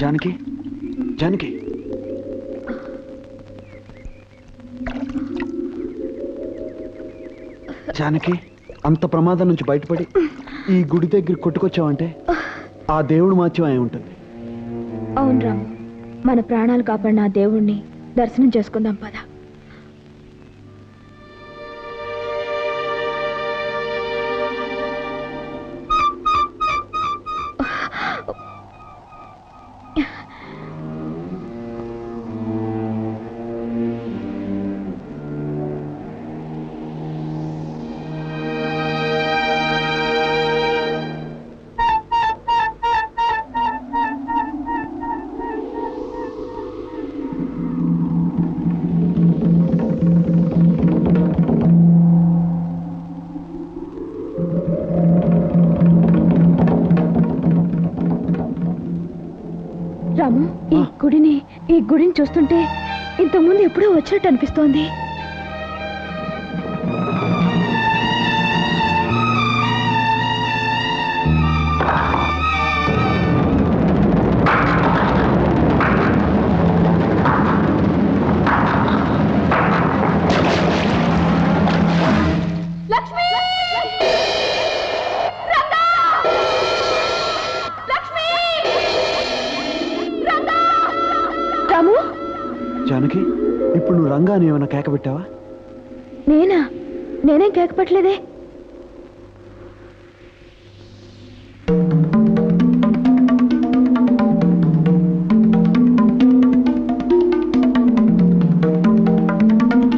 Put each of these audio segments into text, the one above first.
జానకి జానకి. జానకి అంత ప్రమాదం నుంచి బయటపడి ఈ గుడి దగ్గర కొట్టుకొచ్చావంటే ఆ దేవుడు మాత్యం అయి ఉంటుంది. అవును రాము మన ప్రాణాలు కాపాడిన ఆ దేవుణ్ణి దర్శనం చేసుకుందాం పదా. రాము ఈ. గుడిని ఈ గుడిని చూస్తుంటే ఇంతకుముందు ఎప్పుడో వచ్చినట్టు అనిపిస్తోంది జానకి ఇప్పుడు నువ్వు రంగాని ఏమైనా కేక పెట్టావా? నేనా? నేనేం కేకపట్లేదే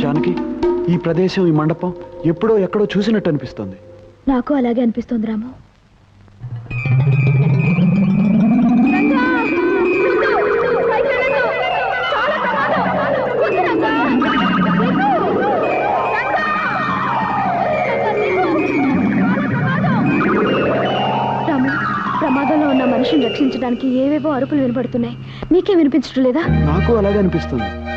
జానకి ఈ ప్రదేశం ఈ మండపం ఎప్పుడో ఎక్కడో చూసినట్టు అనిపిస్తుంది. నాకు అలాగే అనిపిస్తోంది రాము. మనిషిని రక్షించడానికి ఏవేవో అరుపులు వినపడుతున్నాయి. నీకే వినిపించడం లేదా నాకు అలాగే అనిపిస్తుంది.